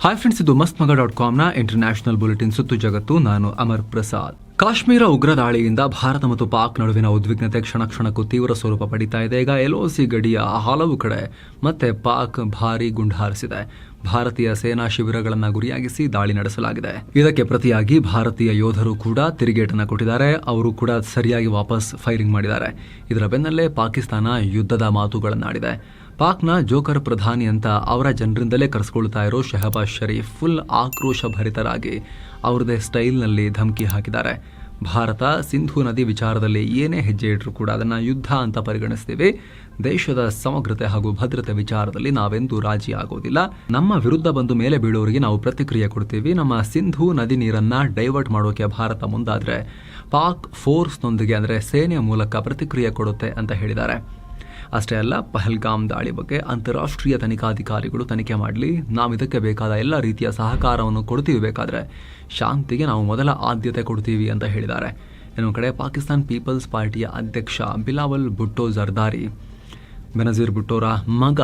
Hi friends ಇದು ಮಸ್ತ್ ಮಗ ಡಾಟ್ ಕಾಮ್ನ ಇಂಟರ್ನ್ಯಾಷನಲ್ ಬುಲೆಟಿನ್ ಸುತ್ತು ಜಗತ್ತು. ನಾನು ಅಮರ್ ಪ್ರಸಾದ್. ಕಾಶ್ಮೀರ ಉಗ್ರ ದಾಳಿಯಿಂದ ಭಾರತ ಮತ್ತು ಪಾಕ್ ನಡುವಿನ ಉದ್ವಿಗ್ನತೆ ಕ್ಷಣ ಕ್ಷಣಕ್ಕೂ ತೀವ್ರ ಸ್ವರೂಪ ಪಡಿತಾ ಇದೆ. ಈಗ ಎಲ್ಒಸಿ ಗಡಿಯ ಹಲವು ಕಡೆ ಮತ್ತೆ ಪಾಕ್ ಭಾರಿ ಗುಂಡು ಹಾರಿಸಿದೆ. ಭಾರತೀಯ ಸೇನಾ ಶಿಬಿರಗಳನ್ನು ಗುರಿಯಾಗಿಸಿ ದಾಳಿ ನಡೆಸಲಾಗಿದೆ. ಇದಕ್ಕೆ ಪ್ರತಿಯಾಗಿ ಭಾರತೀಯ ಯೋಧರು ಕೂಡ ತಿರುಗೇಟನ್ನು ಕೊಟ್ಟಿದ್ದಾರೆ. ಅವರು ಕೂಡ ಸರಿಯಾಗಿ ವಾಪಸ್ ಫೈರಿಂಗ್ ಮಾಡಿದ್ದಾರೆ. ಇದರ ಬೆನ್ನಲ್ಲೇ ಪಾಕಿಸ್ತಾನ ಯುದ್ಧದ ಮಾತುಗಳನ್ನಾಡಿದೆ. ಪಾಕ್ನ ಜೋಕರ್ ಪ್ರಧಾನಿ ಅಂತ ಅವರ ಜನರಿಂದಲೇ ಕರೆಸ್ಕೊಳ್ತಾ ಇರೋ ಶೆಹಬಾಜ್ ಶರೀಫ್ ಫುಲ್ ಆಕ್ರೋಶ ಭರಿತರಾಗಿ ಅವ್ರದೇ ಸ್ಟೈಲ್ನಲ್ಲಿ ಧಮಕಿ ಹಾಕಿದ್ದಾರೆ. ಭಾರತ ಸಿಂಧು ನದಿ ವಿಚಾರದಲ್ಲಿ ಏನೇ ಹೆಜ್ಜೆ ಇಟ್ಟರೂ ಕೂಡ ಅದನ್ನು ಯುದ್ಧ ಅಂತ ಪರಿಗಣಿಸ್ತೀವಿ. ದೇಶದ ಸಮಗ್ರತೆ ಹಾಗೂ ಭದ್ರತೆ ವಿಚಾರದಲ್ಲಿ ನಾವೆಂದೂ ರಾಜಿ ಆಗೋದಿಲ್ಲ. ನಮ್ಮ ವಿರುದ್ಧ ಬಂದು ಮೇಲೆ ಬೀಳೋರಿಗೆ ನಾವು ಪ್ರತಿಕ್ರಿಯೆ ಕೊಡ್ತೀವಿ. ನಮ್ಮ ಸಿಂಧು ನದಿ ನೀರನ್ನು ಡೈವರ್ಟ್ ಮಾಡೋಕೆ ಭಾರತ ಮುಂದಾದರೆ ಪಾಕ್ ಫೋರ್ಸ್ನೊಂದಿಗೆ ಅಂದರೆ ಸೇನೆಯ ಮೂಲಕ ಪ್ರತಿಕ್ರಿಯೆ ಕೊಡುತ್ತೆ ಅಂತ ಹೇಳಿದ್ದಾರೆ. ಅಷ್ಟೇ ಅಲ್ಲ, ಪಹಲ್ಗಾಮ್ ದಾಳಿ ಬಗ್ಗೆ ಅಂತಾರಾಷ್ಟ್ರೀಯ ತನಿಖಾಧಿಕಾರಿಗಳು ತನಿಖೆ ಮಾಡಲಿ. ನಾವು ಇದಕ್ಕೆ ಬೇಕಾದ ಎಲ್ಲ ರೀತಿಯ ಸಹಕಾರವನ್ನು ಕೊಡ್ತೀವಿ. ಬೇಕಾದರೆ ಶಾಂತಿಗೆ ನಾವು ಮೊದಲ ಆದ್ಯತೆ ಕೊಡ್ತೀವಿ ಅಂತ ಹೇಳಿದ್ದಾರೆ. ಇನ್ನೊಂದು ಕಡೆ ಪಾಕಿಸ್ತಾನ್ ಪೀಪಲ್ಸ್ ಪಾರ್ಟಿಯ ಅಧ್ಯಕ್ಷ ಬಿಲಾವಲ್ ಭುಟ್ಟೋ ಜರ್ದಾರಿ, ಬೆನಜೀರ್ ಭುಟ್ಟೋರ ಮಗ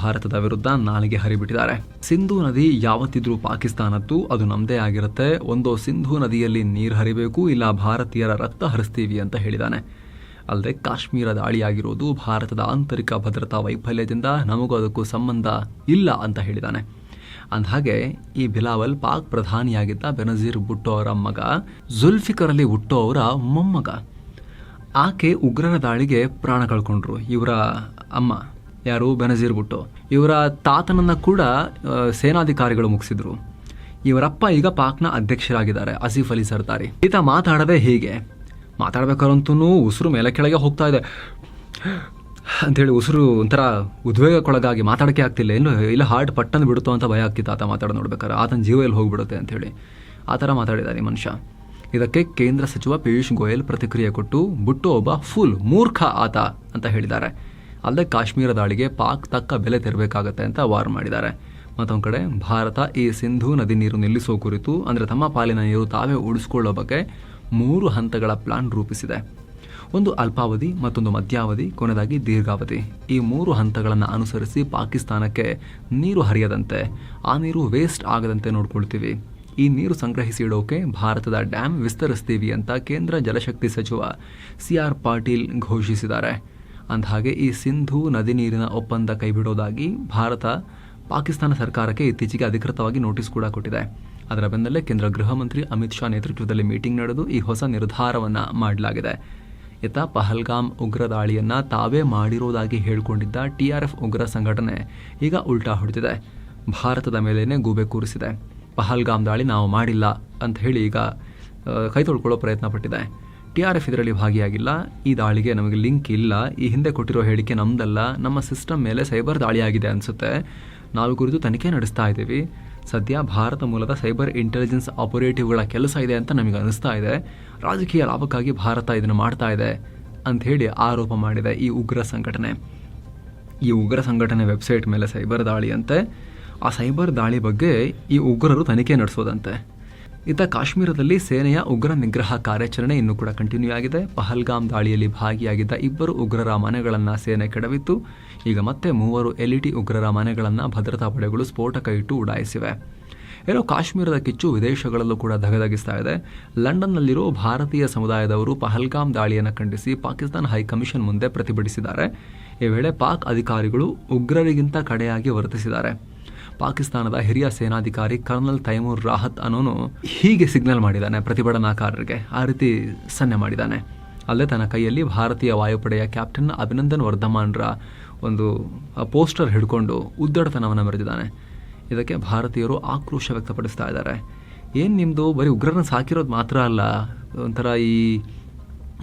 ಭಾರತದ ವಿರುದ್ಧ ನಾಲಿಗೆ ಹರಿಬಿಟ್ಟಿದ್ದಾರೆ. ಸಿಂಧೂ ನದಿ ಯಾವತ್ತಿದ್ರೂ ಪಾಕಿಸ್ತಾನದ್ದು, ಅದು ನಮ್ಮದೇ ಆಗಿರುತ್ತೆ. ಒಂದು ಸಿಂಧೂ ನದಿಯಲ್ಲಿ ನೀರು ಹರಿಬೇಕು, ಇಲ್ಲ ಭಾರತೀಯರ ರಕ್ತ ಹರಿಸ್ತೀವಿ ಅಂತ ಹೇಳಿದ್ದಾನೆ. ಅಲ್ಲದೆ ಕಾಶ್ಮೀರ ದಾಳಿಯಾಗಿರೋದು ಭಾರತದ ಆಂತರಿಕ ಭದ್ರತಾ ವೈಫಲ್ಯದಿಂದ ನಮಗೂ ಅದಕ್ಕೂ ಸಂಬಂಧ ಇಲ್ಲ ಅಂತ ಹೇಳಿದ್ದಾನೆ ಅಂದಹಾಗೆ ಈ ಬಿಲಾವಲ್ ಪಾಕ್ ಪ್ರಧಾನಿಯಾಗಿದ್ದ ಬೆನಜೀರ್ ಭುಟ್ಟೋ ಅವರ ಮಗ ಜುಲ್ಫಿಕರ್ ಅಲಿ ಹುಟ್ಟೋ ಅವರ ಮೊಮ್ಮಗ. ಆಕೆ ಉಗ್ರರ ದಾಳಿಗೆ ಪ್ರಾಣ ಕಳ್ಕೊಂಡ್ರು. ಇವರ ಅಮ್ಮ ಯಾರು? ಬೆನಜೀರ್ ಭುಟ್ಟೋ. ಇವರ ತಾತನನ್ನ ಕೂಡ ಸೇನಾಧಿಕಾರಿಗಳು ಮುಗಿಸಿದ್ರು. ಇವರಪ್ಪ ಈಗ ಪಾಕ್ನ ಅಧ್ಯಕ್ಷರಾಗಿದ್ದಾರೆ, ಅಸೀಫ್ ಅಲಿ ಸರ್ದಾರಿ. ಈತ ಮಾತಾಡದೆ ಹೀಗೆ. ಮಾತಾಡ್ಬೇಕಾರಂತೂ ಉಸಿರು ಮೇಲೆ ಕೆಳಗೆ ಹೋಗ್ತಾ ಇದೆ. ಅಂಥೇಳಿ ಉಸಿರು ಒಂಥರ ಉದ್ವೇಗಕ್ಕೊಳಗಾಗಿ ಮಾತಾಡೋಕೆ ಆಗ್ತಿಲ್ಲ. ಇನ್ನು ಇಲ್ಲ ಹಾರ್ಟ್ ಪಟ್ಟನ್ನು ಬಿಡುತ್ತೋ ಅಂತ ಭಯ ಆಗ್ತಿತ್ತು ಆತ ಮಾತಾಡೋ ನೋಡ್ಬೇಕಾದ್ರೆ. ಆತನ ಜೀವ ಎಲ್ಲಿ ಹೋಗಿಬಿಡುತ್ತೆ ಅಂಥೇಳಿ. ಆ ಥರ ಮಾತಾಡಿದ್ದಾರೆ ಈ ಮನುಷ್ಯ. ಇದಕ್ಕೆ ಕೇಂದ್ರ ಸಚಿವ ಪಿಯೂಷ್ ಗೋಯಲ್ ಪ್ರತಿಕ್ರಿಯೆ ಕೊಟ್ಟು, ಬುಟ್ಟು ಒಬ್ಬ ಫುಲ್ ಮೂರ್ಖ ಆತ ಅಂತ ಹೇಳಿದ್ದಾರೆ. ಅಲ್ಲದೆ ಕಾಶ್ಮೀರ ದಾಳಿಗೆ ಪಾಕ್ ತಕ್ಕ ಬೆಲೆ ತೆರಬೇಕಾಗತ್ತೆ ಅಂತ ವಾರ್ ಮಾಡಿದ್ದಾರೆ. ಮತ್ತೊಂದು ಕಡೆ, ಭಾರತ ಈ ಸಿಂಧು ನದಿ ನೀರು ನಿಲ್ಲಿಸೋ ಕುರಿತು, ಅಂದರೆ ತಮ್ಮ ಪಾಲಿನ ನೀರು ತಾವೇ ಉಳಿಸ್ಕೊಳ್ಳೋ ಬಗ್ಗೆ ಮೂರು ಹಂತಗಳ ಪ್ಲಾನ್ ರೂಪಿಸಿದೆ. ಒಂದು ಅಲ್ಪಾವಧಿ, ಮತ್ತೊಂದು ಮಧ್ಯಾವಧಿ, ಕೊನೆಯದಾಗಿ ದೀರ್ಘಾವಧಿ. ಈ ಮೂರು ಹಂತಗಳನ್ನು ಅನುಸರಿಸಿ ಪಾಕಿಸ್ತಾನಕ್ಕೆ ನೀರು ಹರಿಯದಂತೆ, ಆ ನೀರು ವೇಸ್ಟ್ ಆಗದಂತೆ ನೋಡ್ಕೊಳ್ತೀವಿ. ಈ ನೀರು ಸಂಗ್ರಹಿಸಿ ಇಡೋಕೆ ಭಾರತದ ಡ್ಯಾಮ್ ವಿಸ್ತರಿಸ್ತೀವಿ ಅಂತ ಕೇಂದ್ರ ಜಲಶಕ್ತಿ ಸಚಿವ ಸಿ ಆರ್ ಪಾಟೀಲ್ ಘೋಷಿಸಿದ್ದಾರೆ. ಅಂದಹಾಗೆ, ಈ ಸಿಂಧು ನದಿ ನೀರಿನ ಒಪ್ಪಂದ ಕೈಬಿಡೋದಾಗಿ ಭಾರತ ಪಾಕಿಸ್ತಾನ ಸರ್ಕಾರಕ್ಕೆ ಇತ್ತೀಚೆಗೆ ಅಧಿಕೃತವಾಗಿ ನೋಟಿಸ್ ಕೂಡ ಕೊಟ್ಟಿದೆ. ಅದರ ಬೆನ್ನಲ್ಲೇ ಕೇಂದ್ರ ಗೃಹ ಮಂತ್ರಿ ಅಮಿತ್ ಶಾ ನೇತೃತ್ವದಲ್ಲಿ ಮೀಟಿಂಗ್ ನಡೆದು ಈ ಹೊಸ ನಿರ್ಧಾರವನ್ನು ಮಾಡಲಾಗಿದೆ. ಇತ್ತ ಪಹಲ್ಗಾಮ್ ಉಗ್ರ ದಾಳಿಯನ್ನು ತಾವೇ ಮಾಡಿರೋದಾಗಿ ಹೇಳಿಕೊಂಡಿದ್ದ ಟಿಆರ್ಎಫ್ ಉಗ್ರ ಸಂಘಟನೆ ಈಗ ಉಲ್ಟಾ ಹೊಡೆದಿದೆ. ಭಾರತದ ಮೇಲೇನೆ ಗೂಬೆ ಕೂರಿಸಿದೆ. ಪಹಲ್ಗಾಮ್ ದಾಳಿ ನಾವು ಮಾಡಿಲ್ಲ ಅಂತ ಹೇಳಿ ಈಗ ಕೈ ತೊಳ್ಕೊಳ್ಳೋ ಪ್ರಯತ್ನ ಪಟ್ಟಿದೆ. ಟಿ ಆರ್ ಎಫ್ ಇದರಲ್ಲಿ ಭಾಗಿಯಾಗಿಲ್ಲ. ಈ ದಾಳಿಗೆ ನಮಗೆ ಲಿಂಕ್ ಇಲ್ಲ. ಈ ಹಿಂದೆ ಕೊಟ್ಟಿರೋ ಹೇಳಿಕೆ ನಮ್ದಲ್ಲ. ನಮ್ಮ ಸಿಸ್ಟಮ್ ಮೇಲೆ ಸೈಬರ್ ದಾಳಿಯಾಗಿದೆ ಅನಿಸುತ್ತೆ. ನಾವು ಕುರಿತು ತನಿಖೆ ನಡೆಸ್ತಾ ಇದ್ದೀವಿ. ಸದ್ಯ ಭಾರತ ಮೂಲದ ಸೈಬರ್ ಇಂಟೆಲಿಜೆನ್ಸ್ ಆಪರೇಟಿವ್ಗಳ ಕೆಲಸ ಇದೆ ಅಂತ ನಮಗೆ ಅನಿಸ್ತಾ ಇದೆ. ರಾಜಕೀಯ ಲಾಭಕ್ಕಾಗಿ ಭಾರತ ಇದನ್ನು ಮಾಡ್ತಾ ಇದೆ ಅಂತ ಹೇಳಿ ಆರೋಪ ಮಾಡಿದೆ ಈ ಉಗ್ರ ಸಂಘಟನೆ. ಈ ಉಗ್ರ ಸಂಘಟನೆ ವೆಬ್ಸೈಟ್ ಮೇಲೆ ಸೈಬರ್ ದಾಳಿ ಅಂತೆ. ಆ ಸೈಬರ್ ದಾಳಿ ಬಗ್ಗೆ ಈ ಉಗ್ರರು ತನಿಖೆ ನಡೆಸೋದಂತೆ. ಇತ್ತ ಕಾಶ್ಮೀರದಲ್ಲಿ ಸೇನೆಯ ಉಗ್ರ ನಿಗ್ರಹ ಕಾರ್ಯಾಚರಣೆ ಇನ್ನೂ ಕೂಡ ಕಂಟಿನ್ಯೂ ಆಗಿದೆ. ಪಹಲ್ಗಾಮ್ ದಾಳಿಯಲ್ಲಿ ಭಾಗಿಯಾಗಿದ್ದ ಇಬ್ಬರು ಉಗ್ರರ ಮನೆಗಳನ್ನು ಸೇನೆ ಕೆಡವಿತ್ತು. ಈಗ ಮತ್ತೆ ಮೂವರು ಎಲ್ಇಟಿ ಉಗ್ರರ ಮನೆಗಳನ್ನು ಭದ್ರತಾ ಪಡೆಗಳು ಸ್ಫೋಟಕ ಇಟ್ಟು ಉಡಾಯಿಸಿವೆ. ಏನೋ ಕಾಶ್ಮೀರದ ಕಿಚ್ಚು ವಿದೇಶಗಳಲ್ಲೂ ಕೂಡ ಧಗಧಗಿಸ್ತಾ ಇದೆ. ಲಂಡನ್ನಲ್ಲಿರೋ ಭಾರತೀಯ ಸಮುದಾಯದವರು ಪಹಲ್ಗಾಮ್ ದಾಳಿಯನ್ನು ಖಂಡಿಸಿ ಪಾಕಿಸ್ತಾನ ಹೈಕಮಿಷನ್ ಮುಂದೆ ಪ್ರತಿಭಟಿಸಿದ್ದಾರೆ. ಈ ವೇಳೆ ಪಾಕ್ ಅಧಿಕಾರಿಗಳು ಉಗ್ರರಿಗಿಂತ ಕಡೆಯಾಗಿ ವರ್ತಿಸಿದ್ದಾರೆ. ಪಾಕಿಸ್ತಾನದ ಹಿರಿಯ ಸೇನಾಧಿಕಾರಿ ಕರ್ನಲ್ ತೈಮೂರ್ ರಾಹತ್ ಅನ್ನೋನು ಹೀಗೆ ಸಿಗ್ನಲ್ ಮಾಡಿದ್ದಾನೆ ಪ್ರತಿಭಟನಾಕಾರರಿಗೆ. ಆ ರೀತಿ ಸನ್ನೆ ಮಾಡಿದ್ದಾನೆ ಅಲ್ಲೇ ತನ್ನ ಕೈಯಲ್ಲಿ ಭಾರತೀಯ ವಾಯುಪಡೆಯ ಕ್ಯಾಪ್ಟನ್ ಅಭಿನಂದನ್ ವರ್ಧಮಾನ್ರ ಒಂದು ಪೋಸ್ಟರ್ ಹಿಡ್ಕೊಂಡು ಉದ್ದಡತನವನ್ನು ಮೆರೆದಿದ್ದಾನೆ. ಇದಕ್ಕೆ ಭಾರತೀಯರು ಆಕ್ರೋಶ ವ್ಯಕ್ತಪಡಿಸ್ತಾ ಇದ್ದಾರೆ. ಏನು ನಿಮ್ಮದು ಬರೀ ಉಗ್ರರನ್ನ ಸಾಕಿರೋದು ಮಾತ್ರ ಅಲ್ಲ. ಒಂಥರ ಈ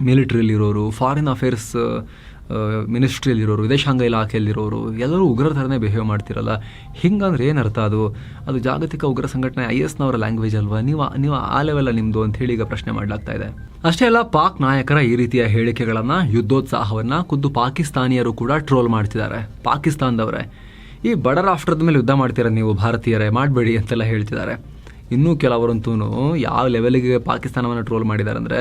ಮಿಲಿಟ್ರಿಯಲ್ಲಿರೋರು ಫಾರಿನ್ ಅಫೇರ್ಸ್ ಮಿನಿಸ್ಟ್ರಿಯಲ್ಲಿರೋರು, ವಿದೇಶಾಂಗ ಇಲಾಖೆಯಲ್ಲಿರೋರು, ಎಲ್ಲರೂ ಉಗ್ರರ ಥರನೇ ಬಿಹೇವ್ ಮಾಡ್ತಿರಲ್ಲ. ಹಿಂಗಂದ್ರೆ ಏನು ಅರ್ಥ ಅದು? ಅದು ಜಾಗತಿಕ ಉಗ್ರ ಸಂಘಟನೆ ಐ ಎಸ್ನವರ ಲ್ಯಾಂಗ್ವೇಜ್ ಅಲ್ವಾ? ನೀವು ನೀವು ಆ ಲೆವೆಲ್ಲ ನಿಮ್ಮದು ಅಂತ ಹೇಳಿ ಈಗ ಪ್ರಶ್ನೆ ಮಾಡಲಾಗ್ತಾ ಇದೆ. ಅಷ್ಟೇ ಅಲ್ಲ, ಪಾಕ್ ನಾಯಕರ ಈ ರೀತಿಯ ಹೇಳಿಕೆಗಳನ್ನು, ಯುದ್ಧೋತ್ಸಾಹವನ್ನು ಖುದ್ದು ಪಾಕಿಸ್ತಾನಿಯರು ಕೂಡ ಟ್ರೋಲ್ ಮಾಡ್ತಿದ್ದಾರೆ. ಪಾಕಿಸ್ತಾನದವರೇ. ಈ ಬಡ ರಾಷ್ಟ್ರದ ಮೇಲೆ ಯುದ್ಧ ಮಾಡ್ತೀರ ನೀವು, ಭಾರತೀಯರೇ? ಮಾಡಬೇಡಿ ಅಂತೆಲ್ಲ ಹೇಳ್ತಿದ್ದಾರೆ. ಇನ್ನೂ ಕೆಲವರಂತೂ ಯಾವ ಲೆವೆಲ್ಗೆ ಪಾಕಿಸ್ತಾನವನ್ನು ಟ್ರೋಲ್ ಮಾಡಿದ್ದಾರೆ ಅಂದರೆ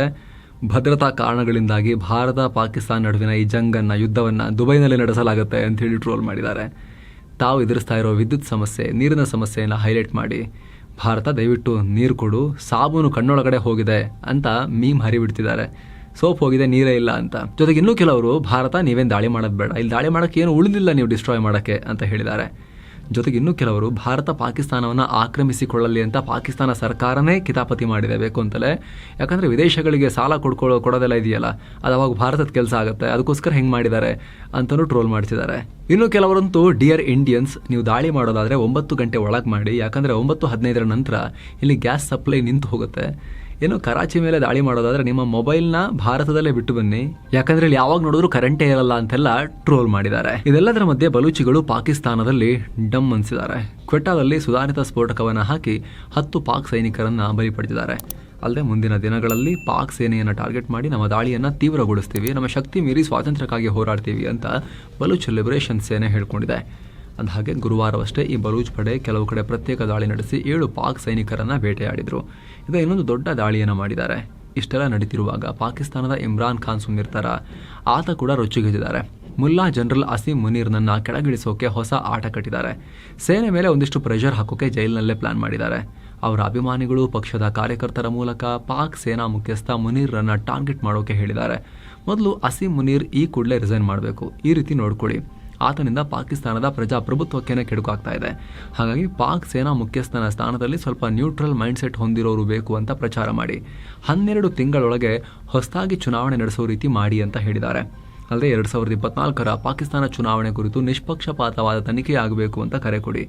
ಭದ್ರತಾ ಕಾರಣಗಳಿಂದಾಗಿ ಭಾರತ, ಪಾಕಿಸ್ತಾನ ನಡುವಿನ ಈ ಜಂಗನ್ನು, ಯುದ್ಧವನ್ನು ದುಬೈನಲ್ಲಿ ನಡೆಸಲಾಗುತ್ತೆ ಅಂತ ಹೇಳಿ ಟ್ರೋಲ್ ಮಾಡಿದ್ದಾರೆ. ತಾವು ಎದುರಿಸ್ತಾ ಇರೋ ವಿದ್ಯುತ್ ಸಮಸ್ಯೆ, ನೀರಿನ ಸಮಸ್ಯೆಯನ್ನು ಹೈಲೈಟ್ ಮಾಡಿ. ಭಾರತ, ದಯವಿಟ್ಟು ನೀರು ಕೊಡು, ಸಾಬೂನು ಕಣ್ಣೊಳಗಡೆ ಹೋಗಿದೆ ಅಂತ ಮೀಮ್ ಹರಿಬಿಡ್ತಿದ್ದಾರೆ. ಸೋಪ್ ಹೋಗಿದೆ, ನೀರೇ ಇಲ್ಲ ಅಂತ. ಜೊತೆಗೆ ಇನ್ನೂ ಕೆಲವರು, ಭಾರತ, ನೀವೇನು ದಾಳಿ ಮಾಡೋದು ಬೇಡ. ಇಲ್ಲಿ ದಾಳಿ ಮಾಡೋಕ್ಕೆ ಏನು ಉಳಿದಿಲ್ಲ, ನೀವು ಡಿಸ್ಟ್ರಾಯ್ ಮಾಡೋಕ್ಕೆ ಅಂತ ಹೇಳಿದ್ದಾರೆ. ಜೊತೆಗೆ ಇನ್ನೂ ಕೆಲವರು ಭಾರತ ಪಾಕಿಸ್ತಾನವನ್ನು ಆಕ್ರಮಿಸಿಕೊಳ್ಳಲಿ ಅಂತ ಪಾಕಿಸ್ತಾನ ಸರ್ಕಾರನೇ ಕಿತಾಪತಿ ಮಾಡಿದೆ. ಬೇಕು ಅಂತಲೇ. ಯಾಕಂದರೆ ವಿದೇಶಗಳಿಗೆ ಸಾಲ ಕೊಡ್ಕೊಳ್ಳೋ ಕೊಡೋದೆಲ್ಲ ಇದೆಯಲ್ಲ, ಅದು ಅವಾಗ ಭಾರತದ ಕೆಲಸ ಆಗುತ್ತೆ. ಅದಕ್ಕೋಸ್ಕರ ಹೆಂಗೆ ಮಾಡಿದ್ದಾರೆ ಅಂತಲೂ ಟ್ರೋಲ್ ಮಾಡ್ತಿದ್ದಾರೆ. ಇನ್ನು ಕೆಲವರಂತೂ ಡಿಯರ್ ಇಂಡಿಯನ್ಸ್ ನೀವು ದಾಳಿ ಮಾಡೋದಾದರೆ ಒಂಬತ್ತು ಗಂಟೆ ಒಳಗೆ ಮಾಡಿ. ಯಾಕಂದರೆ ಒಂಬತ್ತು ಹದಿನೈದರ ನಂತರ ಇಲ್ಲಿ ಗ್ಯಾಸ್ ಸಪ್ಲೈ ನಿಂತು ಹೋಗುತ್ತೆ. ಏನು ಕರಾಚಿ ಮೇಲೆ ದಾಳಿ ಮಾಡೋದಾದ್ರೆ ನಿಮ್ಮ ಮೊಬೈಲ್ನ ಭಾರತದಲ್ಲೇ ಬಿಟ್ಟು ಬನ್ನಿ. ಯಾಕಂದ್ರೆ ಇಲ್ಲಿ ಯಾವಾಗ ನೋಡಿದ್ರು ಕರೆಂಟೇ ಇರಲ್ಲ ಅಂತೆಲ್ಲ ಟ್ರೋಲ್ ಮಾಡಿದ್ದಾರೆ. ಇದೆಲ್ಲದರ ಮಧ್ಯೆ ಬಲೂಚಿಗಳು ಪಾಕಿಸ್ತಾನದಲ್ಲಿ ಡಮ್ ಅನ್ಸಿದ್ದಾರೆ. ಕ್ವೆಟ್ಟಾದಲ್ಲಿ ಸುಧಾರಿತ ಸ್ಫೋಟಕವನ್ನು ಹಾಕಿ ಹತ್ತು ಪಾಕ್ ಸೈನಿಕರನ್ನ ಬಲಿಪಡೆದಿದ್ದಾರೆ ಅಲ್ಲದೆ ಮುಂದಿನ ದಿನಗಳಲ್ಲಿ ಪಾಕ್ ಸೇನೆಯನ್ನು ಟಾರ್ಗೆಟ್ ಮಾಡಿ ನಮ್ಮ ದಾಳಿಯನ್ನು ತೀವ್ರಗೊಳಿಸ್ತೀವಿ. ನಮ್ಮ ಶಕ್ತಿ ಮೀರಿ ಸ್ವಾತಂತ್ರ್ಯಕ್ಕಾಗಿ ಹೋರಾಡ್ತೀವಿ ಅಂತ ಬಲೂಚ್ ಲಿಬರೇಷನ್ ಸೇನೆ ಹೇಳ್ಕೊಂಡಿದೆ. ಅಂದಹಾಗೆ ಗುರುವಾರವಷ್ಟೇ ಈ ಬಲೂಚ್ ಪಡೆ ಕೆಲವು ಕಡೆ ಪ್ರತ್ಯೇಕ ದಾಳಿ ನಡೆಸಿ ಏಳು ಪಾಕ್ ಸೈನಿಕರನ್ನು ಬೇಟೆಯಾಡಿದರು. ಈಗ ಇನ್ನೊಂದು ದೊಡ್ಡ ದಾಳಿಯನ್ನು ಮಾಡಿದ್ದಾರೆ. ಇಷ್ಟೆಲ್ಲ ನಡೀತಿರುವಾಗ ಪಾಕಿಸ್ತಾನದ ಇಮ್ರಾನ್ ಖಾನ್ ಸುಮಿರ್ತಾರ ಆತ ಕೂಡ ರೊಚ್ಚಿಗೆದ್ದಿದ್ದಾರೆ. ಮುಲ್ಲಾ ಜನರಲ್ ಅಸೀಂ ಮುನೀರ್ನನ್ನ ಕೆಳಗಿಳಿಸೋಕೆ ಹೊಸ ಆಟ ಕಟ್ಟಿದ್ದಾರೆ. ಸೇನೆ ಮೇಲೆ ಒಂದಿಷ್ಟು ಪ್ರೆಷರ್ ಹಾಕೋಕೆ ಜೈಲಿನಲ್ಲೇ ಪ್ಲಾನ್ ಮಾಡಿದ್ದಾರೆ. ಅವರ ಅಭಿಮಾನಿಗಳು, ಪಕ್ಷದ ಕಾರ್ಯಕರ್ತರ ಮೂಲಕ ಪಾಕ್ ಸೇನಾ ಮುಖ್ಯಸ್ಥ ಮುನೀರ್ರನ್ನ ಟಾರ್ಗೆಟ್ ಮಾಡೋಕೆ ಹೇಳಿದ್ದಾರೆ. ಮೊದಲು ಅಸೀಂ ಮುನೀರ್ ಈ ಕೂಡಲೇ ರಿಸೈನ್ ಮಾಡಬೇಕು. ಈ ರೀತಿ ನೋಡ್ಕೊಳ್ಳಿ. ಆತನಿಂದ ಪಾಕಿಸ್ತಾನದ ಪ್ರಜಾಪ್ರಭುತ್ವಕ್ಕೇನೆ ಕೆಡುಕಾಗ್ತಾ ಇದೆ. ಹಾಗಾಗಿ ಪಾಕ್ ಸೇನಾ ಮುಖ್ಯಸ್ಥನ ಸ್ಥಾನದಲ್ಲಿ ಸ್ವಲ್ಪ ನ್ಯೂಟ್ರಲ್ ಮೈಂಡ್ಸೆಟ್ ಹೊಂದಿರೋರು ಬೇಕು ಅಂತ ಪ್ರಚಾರ ಮಾಡಿ. ಹನ್ನೆರಡು ತಿಂಗಳೊಳಗೆ ಹೊಸದಾಗಿ ಚುನಾವಣೆ ನಡೆಸೋ ರೀತಿ ಮಾಡಿ ಅಂತ ಹೇಳಿದ್ದಾರೆ. ಅಲ್ಲದೆ ಎರಡು ಸಾವಿರದ ಇಪ್ಪತ್ನಾಲ್ಕರ ಪಾಕಿಸ್ತಾನ ಚುನಾವಣೆ ಕುರಿತು ನಿಷ್ಪಕ್ಷಪಾತವಾದ ತನಿಖೆಯಾಗಬೇಕು ಅಂತ ಕರೆ ಕೊಡಿ.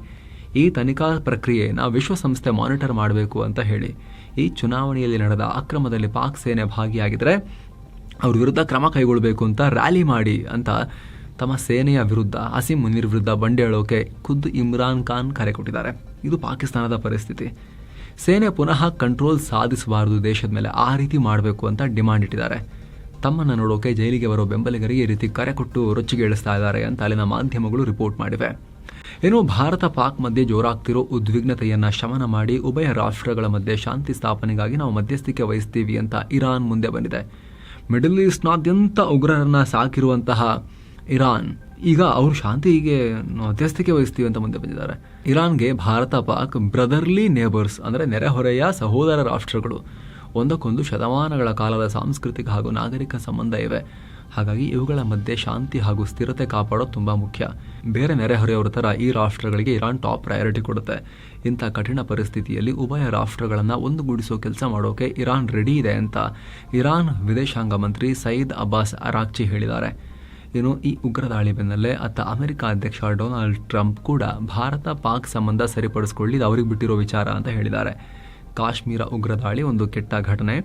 ಈ ತನಿಖಾ ಪ್ರಕ್ರಿಯೆಯನ್ನು ವಿಶ್ವಸಂಸ್ಥೆ ಮಾನಿಟರ್ ಮಾಡಬೇಕು ಅಂತ ಹೇಳಿ. ಈ ಚುನಾವಣೆಯಲ್ಲಿ ನಡೆದ ಅಕ್ರಮದಲ್ಲಿ ಪಾಕ್ ಸೇನೆ ಭಾಗಿಯಾಗಿದ್ದರೆ ಅವ್ರ ವಿರುದ್ಧ ಕ್ರಮ ಕೈಗೊಳ್ಳಬೇಕು ಅಂತ ರ್ಯಾಲಿ ಮಾಡಿ ಅಂತ ತಮ್ಮ ಸೇನೆಯ ವಿರುದ್ಧ, ಅಸೀಂ ಮುನೀರ್ ವಿರುದ್ಧ ಬಂಡೇಳೋಕೆ ಖುದ್ದು ಇಮ್ರಾನ್ ಖಾನ್ ಕರೆ ಕೊಟ್ಟಿದ್ದಾರೆ. ಇದು ಪಾಕಿಸ್ತಾನದ ಪರಿಸ್ಥಿತಿ. ಸೇನೆ ಪುನಃ ಕಂಟ್ರೋಲ್ ಸಾಧಿಸಬಾರದು ದೇಶದ ಮೇಲೆ ಆ ರೀತಿ ಮಾಡಬೇಕು ಅಂತ ಡಿಮಾಂಡ್ ಇಟ್ಟಿದ್ದಾರೆ. ತಮ್ಮನ್ನು ನೋಡೋಕೆ ಜೈಲಿಗೆ ಬರೋ ಬೆಂಬಲಿಗರಿಗೆ ಈ ರೀತಿ ಕರೆ ಕೊಟ್ಟು ರೊಚ್ಚಿಗೆ ಇಳಿಸ್ತಾ ಇದ್ದಾರೆ ಅಂತ ಅಲ್ಲಿನ ಮಾಧ್ಯಮಗಳು ರಿಪೋರ್ಟ್ ಮಾಡಿವೆ. ಇನ್ನು ಭಾರತ ಪಾಕ್ ಮಧ್ಯೆ ಜೋರಾಗ್ತಿರೋ ಉದ್ವಿಗ್ನತೆಯನ್ನು ಶಮನ ಮಾಡಿ ಉಭಯ ರಾಷ್ಟ್ರಗಳ ಮಧ್ಯೆ ಶಾಂತಿ ಸ್ಥಾಪನೆಗಾಗಿ ನಾವು ಮಧ್ಯಸ್ಥಿಕೆ ವಹಿಸ್ತೀವಿ ಅಂತ ಇರಾನ್ ಮುಂದೆ ಬಂದಿದೆ. ಮಿಡಲ್ ಈಸ್ಟ್ನಾದ್ಯಂತ ಉಗ್ರರನ್ನು ಸಾಕಿರುವಂತಹ ಇರಾನ್. ಈಗ ಅವರು ಶಾಂತಿಗೆ ಮಧ್ಯಸ್ಥಿಕೆ ವಹಿಸ್ತೀವಿ ಅಂತ ಮುಂದೆ ಬಂದಿದ್ದಾರೆ. ಇರಾನ್ಗೆ ಭಾರತ ಪಾಕ್ ಬ್ರದರ್ಲಿ ನೇಬರ್ಸ್, ಅಂದರೆ ನೆರೆಹೊರೆಯ ಸಹೋದರ ರಾಷ್ಟ್ರಗಳು, ಒಂದಕ್ಕೊಂದು ಶತಮಾನಗಳ ಕಾಲದ ಸಾಂಸ್ಕೃತಿಕ ಹಾಗೂ ನಾಗರಿಕ ಸಂಬಂಧ ಇವೆ. ಹಾಗಾಗಿ ಇವುಗಳ ಮಧ್ಯೆ ಶಾಂತಿ ಹಾಗೂ ಸ್ಥಿರತೆ ಕಾಪಾಡೋದು ತುಂಬ ಮುಖ್ಯ. ಬೇರೆ ನೆರೆಹೊರೆಯವರ ಥರ ಈ ರಾಷ್ಟ್ರಗಳಿಗೆ ಇರಾನ್ ಟಾಪ್ ಪ್ರಯಾರಿಟಿ ಕೊಡುತ್ತೆ. ಇಂಥ ಕಠಿಣ ಪರಿಸ್ಥಿತಿಯಲ್ಲಿ ಉಭಯ ರಾಷ್ಟ್ರಗಳನ್ನು ಒಂದುಗೂಡಿಸೋ ಕೆಲಸ ಮಾಡೋಕೆ ಇರಾನ್ ರೆಡಿ ಇದೆ ಅಂತ ಇರಾನ್ ವಿದೇಶಾಂಗ ಮಂತ್ರಿ ಸಯೀದ್ ಅಬ್ಬಾಸ್ ಅರಾಕ್ಚಿ ಹೇಳಿದ್ದಾರೆ. ಇನ್ನು ಈ ಉಗ್ರ ದಾಳಿ ಬೆನ್ನಲ್ಲೇ ಅತ್ತ ಅಮೆರಿಕ ಅಧ್ಯಕ್ಷ ಡೊನಾಲ್ಡ್ ಟ್ರಂಪ್ ಕೂಡ ಭಾರತ ಪಾಕ್ ಸಂಬಂಧ ಸರಿಪಡಿಸ್ಕೊಳ್ಳಿ ಇದು ಅವ್ರಿಗೆ ಬಿಟ್ಟಿರೋ ವಿಚಾರ ಅಂತ ಹೇಳಿದ್ದಾರೆ. ಕಾಶ್ಮೀರ ಉಗ್ರ ದಾಳಿ ಒಂದು ಕೆಟ್ಟ ಘಟನೆ.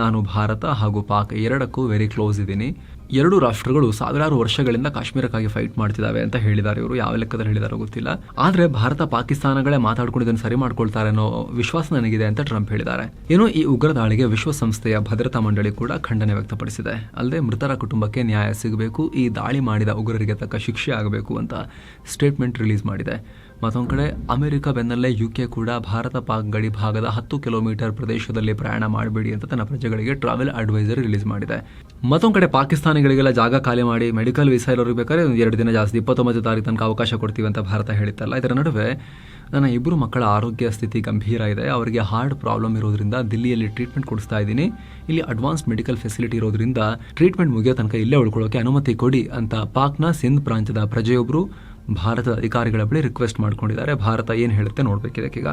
ನಾನು ಭಾರತ ಹಾಗೂ ಪಾಕ್ ಎರಡಕ್ಕೂ ವೆರಿ ಕ್ಲೋಸ್ ಇದ್ದೀನಿ ಎರಡು ರಾಷ್ಟ್ರಗಳು ಸಾವಿರಾರು ವರ್ಷಗಳಿಂದ ಕಾಶ್ಮೀರಕ್ಕಾಗಿ ಫೈಟ್ ಮಾಡ್ತಿದ್ದಾವೆ ಅಂತ ಹೇಳಿದ್ದಾರೆ ಇವರು. ಯಾವ ಲೆಕ್ಕದಲ್ಲಿ ಹೇಳಿದಾರೋ ಗೊತ್ತಿಲ್ಲ. ಆದರೆ ಭಾರತ ಪಾಕಿಸ್ತಾನಗಳೇ ಮಾತಾಡ್ಕೊಂಡು ಇದನ್ನು ಸರಿ ಮಾಡ್ಕೊಳ್ತಾರೆ ಅನ್ನೋ ವಿಶ್ವಾಸ ನನಗಿದೆ ಅಂತ ಟ್ರಂಪ್ ಹೇಳಿದ್ದಾರೆ. ಏನು ಈ ಉಗ್ರ ದಾಳಿಗೆ ವಿಶ್ವಸಂಸ್ಥೆಯ ಭದ್ರತಾ ಮಂಡಳಿ ಕೂಡ ಖಂಡನೆ ವ್ಯಕ್ತಪಡಿಸಿದೆ. ಅಲ್ಲದೆ ಮೃತರ ಕುಟುಂಬಕ್ಕೆ ನ್ಯಾಯ ಸಿಗಬೇಕು, ಈ ದಾಳಿ ಮಾಡಿದ ಉಗ್ರರಿಗೆ ತಕ್ಕ ಶಿಕ್ಷೆ ಆಗಬೇಕು ಅಂತ ಸ್ಟೇಟ್ಮೆಂಟ್ ರಿಲೀಸ್ ಮಾಡಿದೆ. ಮತ್ತೊಂದು ಕಡೆ ಅಮೆರಿಕ ಬೆನ್ನಲ್ಲೇ ಯು ಕೆ ಕೂಡ ಭಾರತ ಪಾಕ್ ಗಡಿ ಭಾಗದ ಹತ್ತು ಕಿಲೋಮೀಟರ್ ಪ್ರದೇಶದಲ್ಲಿ ಪ್ರಯಾಣ ಮಾಡಬೇಡಿ ಅಂತ ತನ್ನ ಪ್ರಜೆಗಳಿಗೆ ಟ್ರಾವೆಲ್ ಅಡ್ವೈಸರ್ ರಿಲೀಸ್ ಮಾಡಿದೆ. ಮತ್ತೊಂದು ಕಡೆ ಪಾಕಿಸ್ತಾನಿಗಳಿಗೆಲ್ಲ ಜಾಗ ಖಾಲಿ ಮಾಡಿ ಮೆಡಿಕಲ್ ವೀಸಾ ಇರೋರಿಗೆ ಬೇಕಾದ್ರೆ ಎರಡು ದಿನ ಜಾಸ್ತಿ, ಇಪ್ಪತ್ತೊಂಬತ್ತು ತಾರೀಕು ತನಕ ಅವಕಾಶ ಕೊಡ್ತೀವಿ ಅಂತ ಭಾರತ ಹೇಳಿತ್ತಲ್ಲ. ಇದರ ನಡುವೆ, ನನ್ನ ಇಬ್ಬರು ಮಕ್ಕಳ ಆರೋಗ್ಯ ಸ್ಥಿತಿ ಗಂಭೀರ ಇದೆ. ಅವರಿಗೆ ಹಾರ್ಟ್ ಪ್ರಾಬ್ಲಮ್ ಇರೋದ್ರಿಂದ ದಿಲ್ಲಿಯಲ್ಲಿ ಟ್ರೀಟ್ಮೆಂಟ್ ಕೊಡಿಸ್ತಾ ಇದ್ದೀನಿ. ಇಲ್ಲಿ ಅಡ್ವಾನ್ಸ್ ಮೆಡಿಕಲ್ ಫೆಸಿಲಿಟಿ ಇರೋದ್ರಿಂದ ಟ್ರೀಟ್ಮೆಂಟ್ ಮುಗಿಯೋ ತನಕ ಇಲ್ಲೇ ಉಳ್ಕೊಳ್ಳೋಕೆ ಅನುಮತಿ ಕೊಡಿ ಅಂತ ಪಾಕ್ನ ಸಿಂಧ್ ಪ್ರಾಂತ್ಯದ ಪ್ರಜೆಯೊಬ್ಬರು ಭಾರತದ ಅಧಿಕಾರಿಗಳ ಬಳಿ ರಿಕ್ವೆಸ್ಟ್ ಮಾಡ್ಕೊಂಡಿದ್ದಾರೆ. ಭಾರತ ಏನು ಹೇಳುತ್ತೆ ನೋಡಬೇಕಿದಕ್ಕೆ ಈಗ.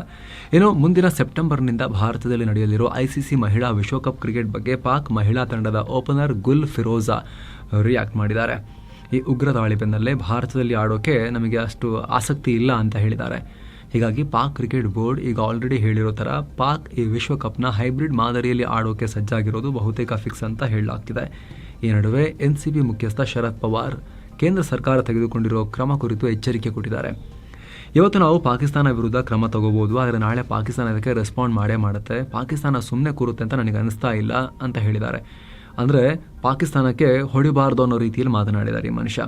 ಏನೋ ಮುಂದಿನ ಸೆಪ್ಟೆಂಬರ್ನಿಂದ ಭಾರತದಲ್ಲಿ ನಡೆಯಲಿರೋ ಸಿ ಮಹಿಳಾ ವಿಶ್ವಕಪ್ ಕ್ರಿಕೆಟ್ ಬಗ್ಗೆ ಪಾಕ್ ಮಹಿಳಾ ತಂಡದ ಓಪನರ್ ಗುಲ್ ಫಿರೋಜಾ ರಿಯಾಕ್ಟ್ ಮಾಡಿದ್ದಾರೆ. ಈ ಉಗ್ರ ದಾಳಿ ಬೆನ್ನಲ್ಲೇ ಭಾರತದಲ್ಲಿ ಆಡೋಕೆ ನಮಗೆ ಅಷ್ಟು ಆಸಕ್ತಿ ಇಲ್ಲ ಅಂತ ಹೇಳಿದ್ದಾರೆ. ಹೀಗಾಗಿ ಪಾಕ್ ಕ್ರಿಕೆಟ್ ಬೋರ್ಡ್ ಈಗ ಆಲ್ರೆಡಿ ಹೇಳಿರೋ ಥರ ಪಾಕ್ ಈ ವಿಶ್ವಕಪ್ನ ಹೈಬ್ರಿಡ್ ಮಾದರಿಯಲ್ಲಿ ಆಡೋಕೆ ಸಜ್ಜಾಗಿರೋದು ಬಹುತೇಕ ಫಿಕ್ಸ್ ಅಂತ ಹೇಳಲಾಗ್ತಿದೆ. ಈ ನಡುವೆ ಎನ್ ಸಿ ಬಿ ಮುಖ್ಯಸ್ಥ ಶರದ್ ಪವಾರ್ ಕೇಂದ್ರ ಸರ್ಕಾರ ತೆಗೆದುಕೊಂಡಿರುವ ಕ್ರಮ ಕುರಿತು ಎಚ್ಚರಿಕೆ ಕೊಟ್ಟಿದ್ದಾರೆ. ಇವತ್ತು ನಾವು ಪಾಕಿಸ್ತಾನ ವಿರುದ್ಧ ಕ್ರಮ ತಗೋಬೋದು, ಆದರೆ ನಾಳೆ ಪಾಕಿಸ್ತಾನ ಅದಕ್ಕೆ ರೆಸ್ಪಾಂಡ್ ಮಾಡೇ ಮಾಡುತ್ತೆ. ಪಾಕಿಸ್ತಾನ ಸುಮ್ಮನೆ ಕೂರುತ್ತೆ ಅಂತ ನನಗೆ ಅನಿಸ್ತಾ ಇಲ್ಲ ಅಂತ ಹೇಳಿದ್ದಾರೆ. ಅಂದರೆ ಪಾಕಿಸ್ತಾನಕ್ಕೆ ಹೊಡಿಬಾರ್ದು ಅನ್ನೋ ರೀತಿಯಲ್ಲಿ ಮಾತನಾಡಿದ್ದಾರೆ ಈ ಮನುಷ್ಯ.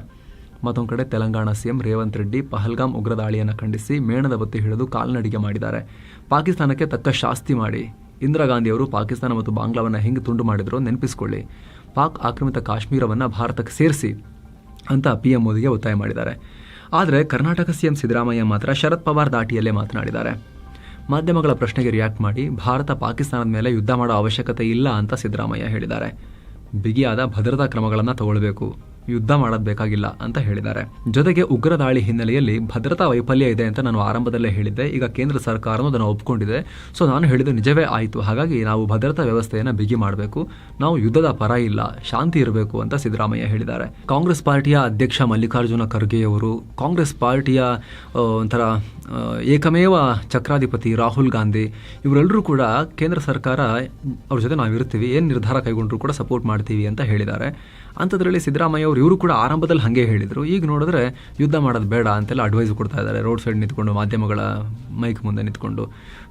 ಮತ್ತೊಂದು ಕಡೆ ತೆಲಂಗಾಣ ಸಿಎಂ ರೇವಂತ್ ರೆಡ್ಡಿ ಪಹಲ್ಗಾಮ್ ಉಗ್ರ ದಾಳಿಯನ್ನು ಖಂಡಿಸಿ ಮೇಣದ ಬತ್ತಿ ಹಿಡಿದು ಕಾಲ್ನಡಿಗೆ ಮಾಡಿದ್ದಾರೆ. ಪಾಕಿಸ್ತಾನಕ್ಕೆ ತಕ್ಕ ಶಾಸ್ತಿ ಮಾಡಿ. ಇಂದಿರಾ ಗಾಂಧಿಯವರು ಪಾಕಿಸ್ತಾನ ಮತ್ತು ಬಾಂಗ್ಲಾವನ್ನು ಹೆಂಗೆ ತುಂಡು ಮಾಡಿದ್ರು ನೆನಪಿಸ್ಕೊಳ್ಳಿ. ಪಾಕ್ ಆಕ್ರಮಿತ ಕಾಶ್ಮೀರವನ್ನು ಭಾರತಕ್ಕೆ ಸೇರಿಸಿ. ಅಂತ ಪಿ ಎಂ ಮೋದಿಗೆ ಒತ್ತಾಯ ಮಾಡಿದ್ದಾರೆ. ಆದರೆ ಕರ್ನಾಟಕ ಸಿಎಂ ಸಿದ್ದರಾಮಯ್ಯ ಮಾತ್ರ ಶರದ್ ಪವಾರ್ ದಾಟಿಯಲ್ಲೇ ಮಾತನಾಡಿದ್ದಾರೆ. ಮಾಧ್ಯಮಗಳ ಪ್ರಶ್ನೆಗೆ ರಿಯಾಕ್ಟ್ ಮಾಡಿ ಭಾರತ ಪಾಕಿಸ್ತಾನದ ಮೇಲೆ ಯುದ್ಧ ಮಾಡೋ ಅವಶ್ಯಕತೆ ಇಲ್ಲ ಅಂತ ಸಿದ್ದರಾಮಯ್ಯ ಹೇಳಿದ್ದಾರೆ. ಬಿಗಿಯಾದ ಭದ್ರತಾ ಕ್ರಮಗಳನ್ನು ತಗೊಳ್ಬೇಕು. ಯುದ್ಧ ಮಾಡಬೇಕಾಗಿಲ್ಲ ಅಂತ ಹೇಳಿದ್ದಾರೆ. ಜೊತೆಗೆ ಉಗ್ರ ದಾಳಿ ಹಿನ್ನೆಲೆಯಲ್ಲಿ ಭದ್ರತಾ ವೈಫಲ್ಯ ಇದೆ ಅಂತ ನಾನು ಆರಂಭದಲ್ಲೇ ಹೇಳಿದ್ದೆ. ಈಗ ಕೇಂದ್ರ ಸರ್ಕಾರನೂ ಅದನ್ನು ಒಪ್ಕೊಂಡಿದೆ. ಸೊ ನಾನು ಹೇಳಿದ್ದು ನಿಜವೇ ಆಯಿತು. ಹಾಗಾಗಿ ನಾವು ಭದ್ರತಾ ವ್ಯವಸ್ಥೆಯನ್ನು ಬಿಗಿ ಮಾಡಬೇಕು. ನಾವು ಯುದ್ಧದ ಪರ ಇಲ್ಲ. ಶಾಂತಿ ಇರಬೇಕು ಅಂತ ಸಿದ್ದರಾಮಯ್ಯ ಹೇಳಿದ್ದಾರೆ. ಕಾಂಗ್ರೆಸ್ ಪಾರ್ಟಿಯ ಅಧ್ಯಕ್ಷ ಮಲ್ಲಿಕಾರ್ಜುನ ಖರ್ಗೆಯವರು, ಕಾಂಗ್ರೆಸ್ ಪಾರ್ಟಿಯ ಒಂಥರ ಏಕಮೇವ ಚಕ್ರಾಧಿಪತಿ ರಾಹುಲ್ ಗಾಂಧಿ, ಇವರೆಲ್ಲರೂ ಕೂಡ ಕೇಂದ್ರ ಸರ್ಕಾರ ಅವ್ರ ಜೊತೆ ನಾವು ಇರ್ತೀವಿ ಏನು ನಿರ್ಧಾರ ಕೈಗೊಂಡರೂ ಕೂಡ ಸಪೋರ್ಟ್ ಮಾಡ್ತೀವಿ ಅಂತ ಹೇಳಿದ್ದಾರೆ. ಅಂಥದ್ರಲ್ಲಿ ಸಿದ್ದರಾಮಯ್ಯ ಅವರು ಇವರು ಕೂಡ ಆರಂಭದಲ್ಲಿ ಹಾಗೆ ಹೇಳಿದರು. ಈಗ ನೋಡಿದ್ರೆ ಯುದ್ಧ ಮಾಡೋದು ಬೇಡ ಅಂತೆಲ್ಲ ಅಡ್ವೈಸ್ ಕೊಡ್ತಾ ಇದ್ದಾರೆ. ರೋಡ್ ಸೈಡ್ ನಿಂತ್ಕೊಂಡು, ಮಾಧ್ಯಮಗಳ ಮೈಕ್ ಮುಂದೆ ನಿಂತ್ಕೊಂಡು.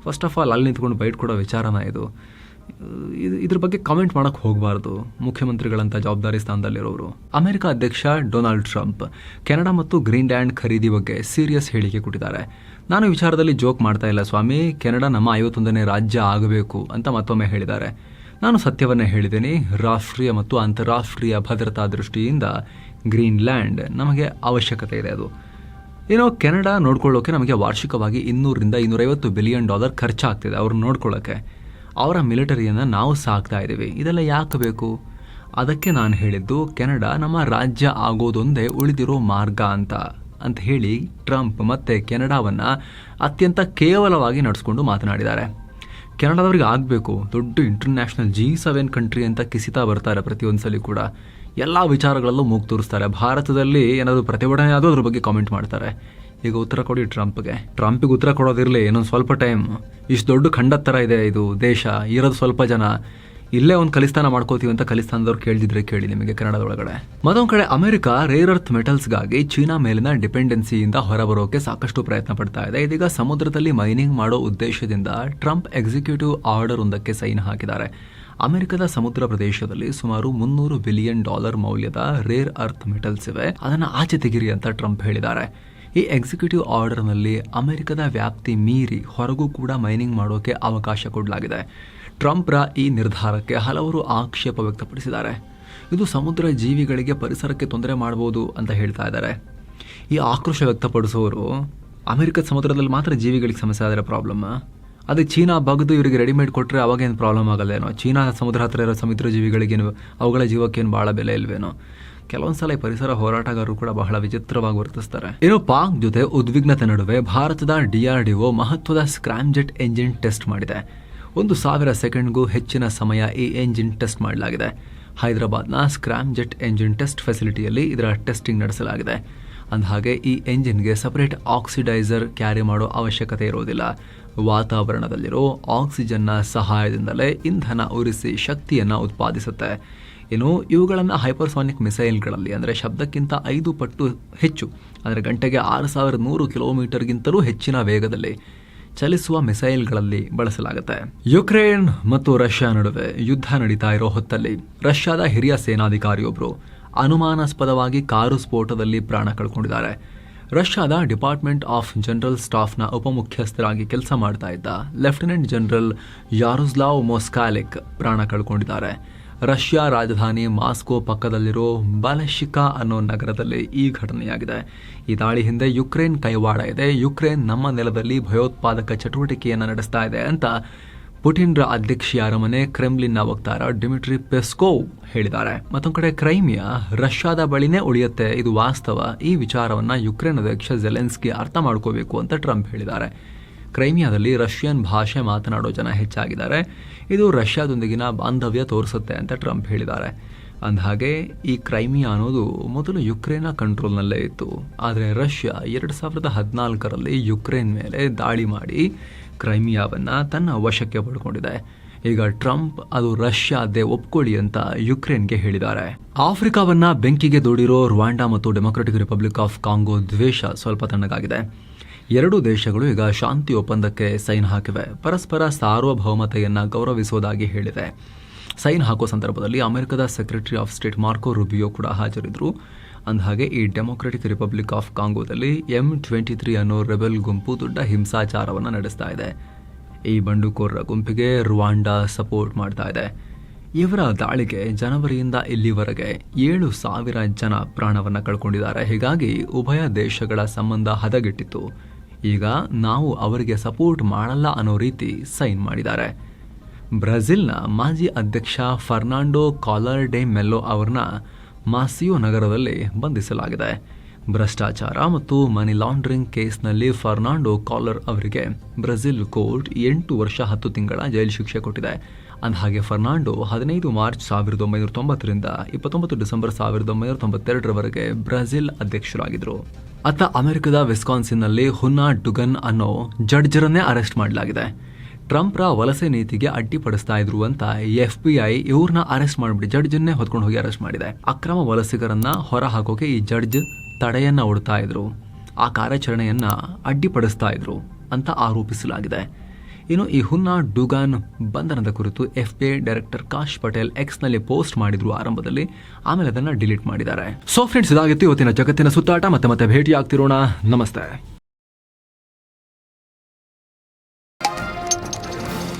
ಫಸ್ಟ್ ಆಫ್ ಆಲ್ ಅಲ್ಲಿ ನಿಂತ್ಕೊಂಡು ಬೈಟ್ ಕೊಡೋ ವಿಚಾರನ ಇದು. ಇದು, ಇದ್ರ ಬಗ್ಗೆ ಕಾಮೆಂಟ್ ಮಾಡೋಕ್ಕೆ ಹೋಗಬಾರ್ದು. ಮುಖ್ಯಮಂತ್ರಿಗಳಂಥ ಜವಾಬ್ದಾರಿ ಸ್ಥಾನದಲ್ಲಿರೋರು. ಅಮೆರಿಕ ಅಧ್ಯಕ್ಷ ಡೊನಾಲ್ಡ್ ಟ್ರಂಪ್ ಕೆನಡಾ ಮತ್ತು ಗ್ರೀನ್ಲ್ಯಾಂಡ್ ಖರೀದಿ ಬಗ್ಗೆ ಸೀರಿಯಸ್ ಹೇಳಿಕೆ ಕೊಟ್ಟಿದ್ದಾರೆ. ನಾನು ವಿಚಾರದಲ್ಲಿ ಜೋಕ್ ಮಾಡ್ತಾ ಇಲ್ಲ ಸ್ವಾಮಿ. ಕೆನಡಾ ನಮ್ಮ ಐವತ್ತೊಂದನೇ ರಾಜ್ಯ ಆಗಬೇಕು ಅಂತ ಮತ್ತೊಮ್ಮೆ ಹೇಳಿದ್ದಾರೆ. ನಾನು ಸತ್ಯವನ್ನೇ ಹೇಳಿದ್ದೇನೆ. ರಾಷ್ಟ್ರೀಯ ಮತ್ತು ಅಂತಾರಾಷ್ಟ್ರೀಯ ಭದ್ರತಾ ದೃಷ್ಟಿಯಿಂದ ಗ್ರೀನ್ಲ್ಯಾಂಡ್ ನಮಗೆ ಅವಶ್ಯಕತೆ ಇದೆ ಅದು. ಏನೋ ಕೆನಡಾ ನೋಡ್ಕೊಳ್ಳೋಕೆ ನಮಗೆ ವಾರ್ಷಿಕವಾಗಿ ಇನ್ನೂರರಿಂದ ಇನ್ನೂರೈವತ್ತು ಬಿಲಿಯನ್ ಡಾಲರ್ ಖರ್ಚಾಗ್ತಿದೆ ಅವ್ರನ್ನ ನೋಡ್ಕೊಳ್ಳೋಕ್ಕೆ ಅವರ ಮಿಲಿಟರಿಯನ್ನು ನಾವು ಸಾಕ್ತಾ ಇದ್ದೀವಿ ಇದೆಲ್ಲ ಯಾಕೆ ಬೇಕು? ಅದಕ್ಕೆ ನಾನು ಹೇಳಿದ್ದು, ಕೆನಡಾ ನಮ್ಮ ರಾಜ್ಯ ಆಗೋದೊಂದೇ ಉಳಿದಿರೋ ಮಾರ್ಗ ಅಂತ. ಅಂತ ಹೇಳಿ ಟ್ರಂಪ್ ಮತ್ತೆ ಕೆನಡಾವನ್ನು ಅತ್ಯಂತ ಕೇವಲವಾಗಿ ನಡೆಸ್ಕೊಂಡು ಮಾತನಾಡಿದ್ದಾರೆ. ಕೆನಡಾದವ್ರಿಗೆ ಆಗಬೇಕು. ದೊಡ್ಡ ಇಂಟರ್ನ್ಯಾಷನಲ್ ಜಿ ಸೆವೆನ್ ಕಂಟ್ರಿ ಅಂತ ಕಿಸಿತಾ ಬರ್ತಾರೆ ಪ್ರತಿಯೊಂದ್ಸಲಿ ಕೂಡ. ಎಲ್ಲ ವಿಚಾರಗಳಲ್ಲೂ ಮೂಗು ತೋರಿಸ್ತಾರೆ. ಭಾರತದಲ್ಲಿ ಏನಾದರೂ ಪ್ರತಿಭಟನೆ ಆದರೂ ಅದ್ರ ಬಗ್ಗೆ ಕಾಮೆಂಟ್ ಮಾಡ್ತಾರೆ. ಈಗ ಉತ್ತರ ಕೊಡಿ ಟ್ರಂಪ್ಗೆ. ಟ್ರಂಪಿಗೆ ಉತ್ತರ ಕೊಡೋದಿರಲಿ, ಇನ್ನೊಂದು ಸ್ವಲ್ಪ ಟೈಮ್ ಇಷ್ಟು ದೊಡ್ಡ ಖಂಡದ ಥರ ಇದೆ ಇದು ದೇಶ. ಇರೋದು ಸ್ವಲ್ಪ ಜನ. ಇಲ್ಲೇ ಒಂದು ಕಲಿಸ್ತಾನ ಮಾಡ್ಕೋತೀವಿ ಅಂತ ಕಲಿಸ್ತಾನದವ್ರು ಕೇಳಿದ್ರೆ ಕೇಳಿ ನಿಮಗೆ ಕನ್ನಡದೊಳಗಡೆ. ಮತ್ತೊಂದು ಕಡೆ ಅಮೆರಿಕ ರೇರ್ ಅರ್ತ್ ಮೆಟಲ್ಸ್ಗಾಗಿ ಚೀನಾ ಮೇಲಿನ ಡಿಪೆಂಡೆನ್ಸಿಯಿಂದ ಹೊರಬರೋಕೆ ಸಾಕಷ್ಟು ಪ್ರಯತ್ನ ಪಡ್ತಾ ಇದೆ. ಇದೀಗ ಸಮುದ್ರದಲ್ಲಿ ಮೈನಿಂಗ್ ಮಾಡೋ ಉದ್ದೇಶದಿಂದ ಟ್ರಂಪ್ ಎಕ್ಸಿಕ್ಯೂಟಿವ್ ಆರ್ಡರ್ ಒಂದಕ್ಕೆ ಸೈನ್ ಹಾಕಿದ್ದಾರೆ. ಅಮೆರಿಕದ ಸಮುದ್ರ ಪ್ರದೇಶದಲ್ಲಿ ಸುಮಾರು ಮುನ್ನೂರು ಬಿಲಿಯನ್ ಡಾಲರ್ ಮೌಲ್ಯದ ರೇರ್ ಅರ್ತ್ ಮೆಟಲ್ಸ್ ಇವೆ. ಅದನ್ನು ಆಚೆ ತೆಗಿರಿ ಅಂತ ಟ್ರಂಪ್ ಹೇಳಿದ್ದಾರೆ. ಈ ಎಕ್ಸಿಕ್ಯೂಟಿವ್ ಆರ್ಡರ್ನಲ್ಲಿ ಅಮೆರಿಕದ ವ್ಯಾಪ್ತಿ ಮೀರಿ ಹೊರಗೂ ಕೂಡ ಮೈನಿಂಗ್ ಮಾಡೋಕೆ ಅವಕಾಶ ಕೊಡಲಾಗಿದೆ. ಟ್ರಂಪ್ರ ಈ ನಿರ್ಧಾರಕ್ಕೆ ಹಲವರು ಆಕ್ಷೇಪ ವ್ಯಕ್ತಪಡಿಸಿದ್ದಾರೆ. ಇದು ಸಮುದ್ರ ಜೀವಿಗಳಿಗೆ ಪರಿಸರಕ್ಕೆ ತೊಂದರೆ ಮಾಡಬಹುದು ಅಂತ ಹೇಳ್ತಾ ಇದ್ದಾರೆ. ಈ ಆಕ್ರೋಶ ವ್ಯಕ್ತಪಡಿಸುವವರು ಅಮೆರಿಕದ ಸಮುದ್ರದಲ್ಲಿ ಮಾತ್ರ ಜೀವಿಗಳಿಗೆ ಸಮಸ್ಯೆ ಆದರೆ ಪ್ರಾಬ್ಲಮ್ ಅದೇ ಚೀನಾ ಬಗ್ದು ಇವರಿಗೆ ರೆಡಿಮೇಡ್ ಕೊಟ್ಟರೆ ಅವಾಗೇನು ಪ್ರಾಬ್ಲಮ್ ಆಗಲ್ಲೇನೋ ಚೀನಾ ಸಮುದ್ರ ಹತ್ರ ಇರೋ ಸಮುದ್ರ ಜೀವಿಗಳಿಗೇನು, ಅವುಗಳ ಜೀವಕ್ಕೇನು ಭಾಳ ಬೆಲೆ ಇಲ್ವೇನೋ? ಕೆಲವೊಂದು ಸಲ ಪರಿಸರ ಹೋರಾಟಗಾರರು ಕೂಡ ಬಹಳ ವಿಚಿತ್ರವಾಗಿ ವರ್ತಿಸ್ತಾರೆ. ಇನ್ನು ಪಾಕ್ ಜೊತೆ ಉದ್ವಿಗ್ನತೆ ನಡುವೆ ಭಾರತದ ಡಿಆರ್ಡಿಒ ಮಹತ್ವದ ಸ್ಕ್ರಾಮ್ ಜೆಟ್ ಎಂಜಿನ್ ಟೆಸ್ಟ್ ಮಾಡಿದೆ. ಒಂದು ಸಾವಿರ ಸೆಕೆಂಡ್ಗೂ ಹೆಚ್ಚಿನ ಸಮಯ ಈ ಎಂಜಿನ್ ಟೆಸ್ಟ್ ಮಾಡಲಾಗಿದೆ. ಹೈದರಾಬಾದ್ನ ಸ್ಕ್ರಾಮ್ ಜೆಟ್ ಎಂಜಿನ್ ಟೆಸ್ಟ್ ಫೆಸಿಲಿಟಿಯಲ್ಲಿ ಇದರ ಟೆಸ್ಟಿಂಗ್ ನಡೆಸಲಾಗಿದೆ. ಅಂದಹಾಗೆ, ಈ ಎಂಜಿನ್ಗೆ ಸಪರೇಟ್ ಆಕ್ಸಿಡೈಸರ್ ಕ್ಯಾರಿ ಮಾಡೋ ಅವಶ್ಯಕತೆ ಇರೋದಿಲ್ಲ. ವಾತಾವರಣದಲ್ಲಿರೋ ಆಕ್ಸಿಜನ್ನ ಸಹಾಯದಿಂದಲೇ ಇಂಧನ ಉರಿಸಿ ಶಕ್ತಿಯನ್ನು ಉತ್ಪಾದಿಸುತ್ತೆ. ಇನ್ನು, ಇವುಗಳನ್ನು ಹೈಪರ್ಸಾನಿಕ್ ಮಿಸೈಲ್ಗಳಲ್ಲಿ ಅಂದರೆ ಶಬ್ದಕ್ಕಿಂತ ಐದು ಪಟ್ಟು ಹೆಚ್ಚು, ಅಂದರೆ ಗಂಟೆಗೆ ಆರು ಸಾವಿರದ ನೂರು ಕಿಲೋಮೀಟರ್ಗಿಂತಲೂ ಹೆಚ್ಚಿನ ವೇಗದಲ್ಲಿ. ಚಲಿಸುವ ಮಿಸೈಲ್ಗಳಲ್ಲಿ ಬಳಸಲಾಗುತ್ತೆ. ಯುಕ್ರೇನ್ ಮತ್ತು ರಷ್ಯಾ ನಡುವೆ ಯುದ್ಧ ನಡೀತಾ ಇರೋ ಹೊತ್ತಲ್ಲಿ ರಷ್ಯಾದ ಹಿರಿಯ ಸೇನಾಧಿಕಾರಿಯೊಬ್ಬರು ಅನುಮಾನಾಸ್ಪದವಾಗಿ ಕಾರು ಸ್ಫೋಟದಲ್ಲಿ ಪ್ರಾಣ ಕಳ್ಕೊಂಡಿದ್ದಾರೆ. ರಷ್ಯಾದ ಡಿಪಾರ್ಟ್ಮೆಂಟ್ ಆಫ್ ಜನರಲ್ ಸ್ಟಾಫ್ನ ಉಪಮುಖ್ಯಸ್ಥರಾಗಿ ಕೆಲಸ ಮಾಡ್ತಾ ಇದ್ದ ಲೆಫ್ಟಿನೆಂಟ್ ಜನರಲ್ ಯಾರುಸ್ಲಾವ್ ಮೊಸ್ಕಾಲಿಕ್ ಪ್ರಾಣ ಕಳ್ಕೊಂಡಿದ್ದಾರೆ. ರಷ್ಯಾ ರಾಜಧಾನಿ ಮಾಸ್ಕೋ ಪಕ್ಕದಲ್ಲಿರೋ ಬಲಶಿಕಾ ಅನ್ನೋ ನಗರದಲ್ಲಿ ಈ ಘಟನೆಯಾಗಿದೆ. ಈ ದಾಳಿ ಹಿಂದೆ ಯುಕ್ರೇನ್ ಕೈವಾಡ ಇದೆ. ಯುಕ್ರೇನ್ ನಮ್ಮ ನೆಲದಲ್ಲಿ ಭಯೋತ್ಪಾದಕ ಚಟುವಟಿಕೆಯನ್ನು ನಡೆಸ್ತಾ ಇದೆ ಅಂತ ಪುಟಿನ್ರ ಅಧ್ಯಕ್ಷೀಯ ಅರಮನೆ ಕ್ರೆಮ್ಲಿನ್ನ ವಕ್ತಾರ ಡಿಮಿಟ್ರಿ ಪೆಸ್ಕೋವ್ ಹೇಳಿದ್ದಾರೆ. ಮತ್ತೊಂದು ಕಡೆ ಕ್ರೈಮಿಯಾ ರಷ್ಯಾದ ಬಳಿನೇ ಉಳಿಯುತ್ತೆ. ಇದು ವಾಸ್ತವ. ಈ ವಿಚಾರವನ್ನ ಯುಕ್ರೇನ್ ಅಧ್ಯಕ್ಷ ಜೆಲೆನ್ಸ್ಕಿ ಅರ್ಥ ಮಾಡ್ಕೋಬೇಕು ಅಂತ ಟ್ರಂಪ್ ಹೇಳಿದ್ದಾರೆ. ಕ್ರೈಮಿಯಾದಲ್ಲಿ ರಷ್ಯನ್ ಭಾಷೆ ಮಾತನಾಡೋ ಜನ ಹೆಚ್ಚಾಗಿದ್ದಾರೆ. ಇದು ರಷ್ಯಾದೊಂದಿಗಿನ ಬಾಂಧವ್ಯ ತೋರಿಸುತ್ತೆ ಅಂತ ಟ್ರಂಪ್ ಹೇಳಿದ್ದಾರೆ. ಅಂದಹಾಗೆ, ಈ ಕ್ರೈಮಿಯಾ ಅನ್ನೋದು ಮೊದಲು ಯುಕ್ರೇನ ಕಂಟ್ರೋಲ್ನಲ್ಲೇ ಇತ್ತು. ಆದರೆ ರಷ್ಯಾ ಎರಡು ಸಾವಿರದ ಹದಿನಾಲ್ಕರಲ್ಲಿ ಯುಕ್ರೇನ್ ಮೇಲೆ ದಾಳಿ ಮಾಡಿ ಕ್ರೈಮಿಯಾವನ್ನು ತನ್ನ ವಶಕ್ಕೆ ಪಡ್ಕೊಂಡಿದೆ. ಈಗ ಟ್ರಂಪ್ ಅದು ರಷ್ಯಾದೇ ಒಪ್ಕೊಳ್ಳಿ ಅಂತ ಯುಕ್ರೇನ್ಗೆ ಹೇಳಿದ್ದಾರೆ. ಆಫ್ರಿಕಾವನ್ನ ಬೆಂಕಿಗೆ ದೂಡಿರೋ ರುವಾಂಡಾ ಮತ್ತು ಡೆಮೊಕ್ರೆಟಿಕ್ ರಿಪಬ್ಲಿಕ್ ಆಫ್ ಕಾಂಗೋ ದ್ವೇಷ ಸ್ವಲ್ಪ ತಣ್ಣಗಾಗಿದೆ. ಎರಡೂ ದೇಶಗಳು ಈಗ ಶಾಂತಿ ಒಪ್ಪಂದಕ್ಕೆ ಸೈನ್ ಹಾಕಿವೆ. ಪರಸ್ಪರ ಸಾರ್ವಭೌಮತೆಯನ್ನು ಗೌರವಿಸುವುದಾಗಿ ಹೇಳಿದೆ ಸೈನ್ ಹಾಕೋ ಸಂದರ್ಭದಲ್ಲಿ ಅಮೆರಿಕದ secretary of state Marco Rubio ಕೂಡ ಹಾಜರಿದ್ದರು. ಅಂದಹಾಗೆ, ಈ ಡೆಮೊಕ್ರೆಟಿಕ್ ರಿಪಬ್ಲಿಕ್ ಆಫ್ ಕಾಂಗೋದಲ್ಲಿ ಎಂ ಟ್ವೆಂಟಿ ತ್ರೀ ಅನ್ನೋ ರೆಬೆಲ್ ಗುಂಪು ದೊಡ್ಡ ಹಿಂಸಾಚಾರವನ್ನು ನಡೆಸ್ತಾ ಇದೆ. ಈ ಬಂಡುಕೋರರ ಗುಂಪಿಗೆ ರುವಾಂಡಾ ಸಪೋರ್ಟ್ ಮಾಡ್ತಾ ಇದೆ. ಇವರ ದಾಳಿಗೆ ಜನವರಿಯಿಂದ ಇಲ್ಲಿವರೆಗೆ ಏಳು ಸಾವಿರ ಜನ ಪ್ರಾಣವನ್ನು ಕಳ್ಕೊಂಡಿದ್ದಾರೆ. ಹೀಗಾಗಿ ಉಭಯ ದೇಶಗಳ ಸಂಬಂಧ ಹದಗೆಟ್ಟಿತ್ತು. ಈಗ ನಾವು ಅವರಿಗೆ ಸಪೋರ್ಟ್ ಮಾಡಲ್ಲ ಅನ್ನೋ ರೀತಿ ಸೈನ್ ಮಾಡಿದ್ದಾರೆ. ಬ್ರೆಜಿಲ್ನ ಮಾಜಿ ಅಧ್ಯಕ್ಷ ಫರ್ನಾಂಡೋ ಕಾಲರ್ ಡೆ ಮೆಲ್ಲೋ ಅವ್ರನ್ನ ಮಾಸಿಯೋ ನಗರದಲ್ಲಿ ಬಂಧಿಸಲಾಗಿದೆ. ಭ್ರಷ್ಟಾಚಾರ ಮತ್ತು ಮನಿ ಲಾಂಡ್ರಿಂಗ್ ಕೇಸ್ನಲ್ಲಿ ಫರ್ನಾಂಡೋ ಕಾಲರ್ ಅವರಿಗೆ ಬ್ರೆಜಿಲ್ ಕೋರ್ಟ್ ಎಂಟು ವರ್ಷ ಹತ್ತು ತಿಂಗಳ ಜೈಲು ಶಿಕ್ಷೆ ಕೊಟ್ಟಿದೆ. ಅಂದಹಾಗೆ ಫರ್ನಾಂಡೋ ಹದಿನೈದು ಮಾರ್ಚ್ ಸಾವಿರದ ಒಂಬೈನೂರ ತೊಂಬತ್ತರಿಂದ ಇಪ್ಪತ್ತೊಂಬತ್ತು ಡಿಸೆಂಬರ್ ಸಾವಿರದ ಒಂಬೈನೂರ ತೊಂಬತ್ತೆರಡರವರೆಗೆ ಬ್ರೆಜಿಲ್ ಅಧ್ಯಕ್ಷರಾಗಿದ್ದರು. ಅತ್ತ ಅಮೆರಿಕದ ವಿಸ್ಕಾನ್ಸಿನ್ನಲ್ಲಿ ಹುನ್ನಾ ಡುಗನ್ ಅನ್ನೋ ಜಡ್ಜರನ್ನೇ ಅರೆಸ್ಟ್ ಮಾಡಲಾಗಿದೆ. ಟ್ರಂಪ್ರ ವಲಸೆ ನೀತಿಗೆ ಅಡ್ಡಿಪಡಿಸ್ತಾ ಇದ್ರು ಅಂತ ಎಫ್ ಬಿ ಐ ಇವ್ರನ್ನ ಅರೆಸ್ಟ್ ಮಾಡಿಬಿಟ್ಟು ಜಡ್ಜನ್ನೇ ಹೊತ್ಕೊಂಡು ಹೋಗಿ ಅರೆಸ್ಟ್ ಮಾಡಿದೆ. ಅಕ್ರಮ ವಲಸಿಗರನ್ನ ಹೊರ ಹಾಕೋಕೆ ಈ ಜಡ್ಜ್ ತಡೆಯನ್ನ ಒಡ್ತಾ ಇದ್ರು. ಆ ಕಾರ್ಯಾಚರಣೆಯನ್ನ ಅಡ್ಡಿಪಡಿಸ್ತಾ ಇದ್ರು ಅಂತ ಆರೋಪಿಸಲಾಗಿದೆ. ಇನ್ನು ಈ ಹುನ್ನಾ ಡುಗಾನ್ ಬಂಧನದ ಕುರಿತು F B I director Kash Patel ಎಕ್ಸ್ನಲ್ಲಿ post ಮಾಡಿದ್ರು ಆರಂಭದಲ್ಲಿ, ಆಮೇಲೆ ಅದನ್ನ ಡಿಲೀಟ್ ಮಾಡಿದ್ದಾರೆ. ಸೊ ಫ್ರೆಂಡ್ಸ್ ಇದಾಗಿತ್ತು ಇವತ್ತಿನ ಜಗತ್ತಿನ ಸುತ್ತಾಟ. ಮತ್ತೆ ಮತ್ತೆ ಭೇಟಿ ಆಗ್ತಿರೋಣ ನಮಸ್ತೆ.